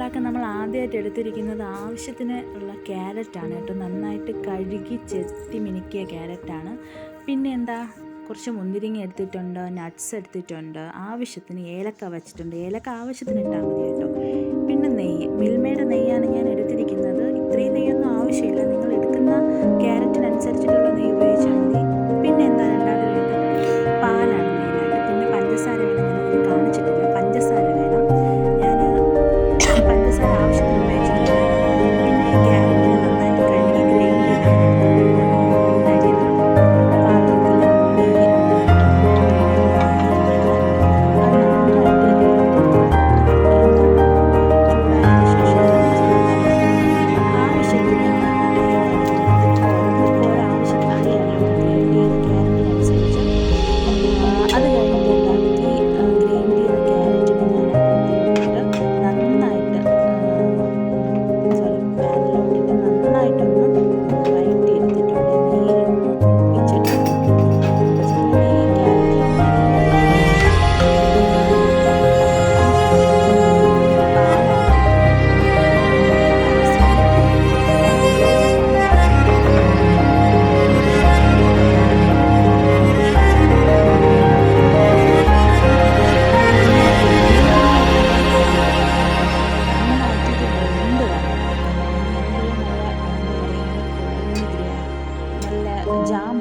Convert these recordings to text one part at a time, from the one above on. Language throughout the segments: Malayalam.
ഉണ്ടാക്കാൻ നമ്മൾ ആദ്യമായിട്ട് എടുത്തിരിക്കുന്നത് ആവശ്യത്തിന് ഉള്ള ക്യാരറ്റാണ് കേട്ടോ. നന്നായിട്ട് കഴുകി ചെത്തി മിനുക്കിയ ക്യാരറ്റാണ്. പിന്നെ എന്താ? കുറച്ച് മുന്തിരിങ്ങ എടുത്തിട്ടുണ്ട് നട്ട്സ് എടുത്തിട്ടുണ്ട് ആവശ്യത്തിന് ഏലക്ക വെച്ചിട്ടുണ്ട്. ഏലക്ക ആവശ്യത്തിന് ഇട്ടാൽ മതി കേട്ടോ. പിന്നെ നെയ്യ്. മിൽമയുടെ നെയ്യാണ് ഞാൻ എടുത്തിരിക്കുന്നത്. ഇത്രയും നെയ്യൊന്നും ആവശ്യമില്ല. നിങ്ങൾ എടുക്കുന്ന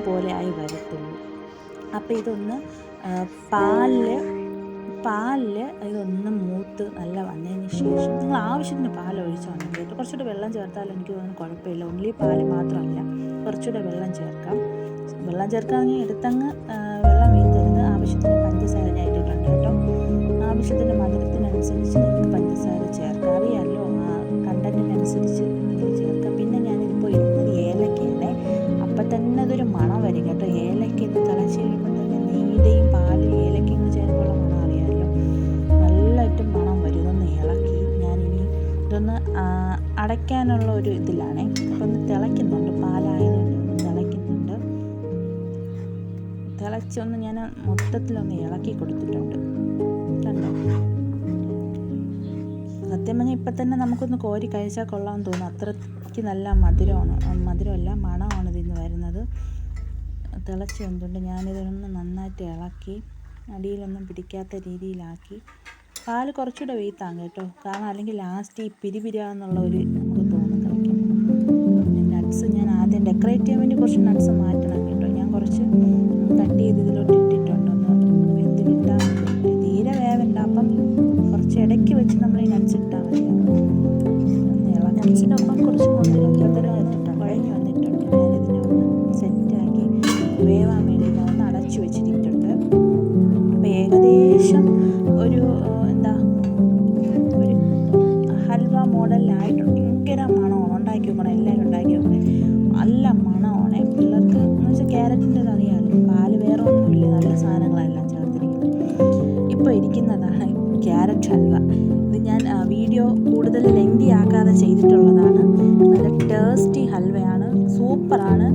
ജാം പോലെ ആയി വരത്തുള്ളൂ. അപ്പോൾ ഇതൊന്ന് പാലിൽ പാലിൽ ഇതൊന്ന് മൂത്ത് നല്ല വന്നതിന് ശേഷം നിങ്ങൾ ആവശ്യത്തിന് പാൽ ഒഴിച്ചാൽ മതി കേട്ടോ. കുറച്ചുകൂടെ വെള്ളം ചേർത്താൽ എനിക്ക് തോന്നുന്നു കുഴപ്പമില്ല. ഓൺലി പാൽ മാത്രമല്ല കുറച്ചുകൂടെ വെള്ളം ചേർക്കാം. വെള്ളം ചേർക്കാമെങ്കിൽ എടുത്തങ്ങ് വെള്ളം അടയ്ക്കാനുള്ള ഒരു ഇതിലാണേ. അപ്പോൾ ഒന്ന് തിളയ്ക്കുന്നുണ്ട് പാലായതുകൊണ്ട് ഒന്ന് തിളയ്ക്കുന്നുണ്ട്. തിളച്ചൊന്ന് ഞാൻ മൊത്തത്തിലൊന്ന് ഇളക്കി കൊടുത്തിട്ടുണ്ട്. കണ്ടോ? സത്യം പറഞ്ഞാൽ ഇപ്പം തന്നെ നമുക്കൊന്ന് കോരി കഴിച്ചാൽ കൊള്ളാമെന്ന് തോന്നുന്നു. അത്രയ്ക്ക് നല്ല മധുരമാണ് മധുരമല്ല മണമാണ് ഇതിന്ന് വരുന്നത്. തിളച്ച് വന്നിട്ടുണ്ട് ഞാനിതൊന്ന് നന്നായിട്ട് ഇളക്കി അടിയിലൊന്നും പിടിക്കാത്ത രീതിയിലാക്കി. പാൽ കുറച്ചുകൂടെ വെയ്ത്താം കേട്ടോ. കാരണം അല്ലെങ്കിൽ ലാസ്റ്റ് ഈ പിരിപിരിയാന്നുള്ള ഒരു നമുക്ക് തോന്നും കളിക്കും നട്ട്സ് ഞാൻ ആദ്യം ഡെക്കറേറ്റ് ചെയ്യാൻ വേണ്ടി കുറച്ച് നട്ട്സ് മാറ്റണം കേട്ടോ. ഞാൻ കുറച്ച് കട്ട് ചെയ്ത് ഇതിലോട്ട് ഇട്ടിട്ടുണ്ട്. ഒന്ന് വെന്ത് കിട്ടാൻ തീരെ വേവണ്ട. അപ്പം കുറച്ച് ഇടയ്ക്ക് വെച്ച് നമ്മൾ ഈ നട്ട്സ് ഇട്ടാൽ മതി. നട്ട്സിനൊപ്പം കുറച്ച് മുന്തിരി ഹൽവ മോഡലിലായിട്ടുണ്ട് ഭയങ്കര മണമാണ്. ഉണ്ടാക്കി നോക്കണം എല്ലാവരും ഉണ്ടാക്കി വെക്കണേ നല്ല മണമാണ്. പിള്ളേർക്ക് എന്ന് വെച്ചാൽ ക്യാരറ്റിന്റെ അറിയാമല്ലോ പാൽ വേറെ ഒന്നുമില്ല. നല്ല സാധനങ്ങളെല്ലാം ചേർത്തിരിക്കുന്നത്. ഇപ്പോൾ ഇരിക്കുന്നതാണ് ക്യാരറ്റ് ഹൽവ. ഇത് ഞാൻ വീഡിയോ കൂടുതൽ ലെങ്തി ആക്കാതെ ചെയ്തിട്ടുള്ളതാണ്. നല്ല ടേസ്റ്റി ഹൽവയാണ്. സൂപ്പറാണ്.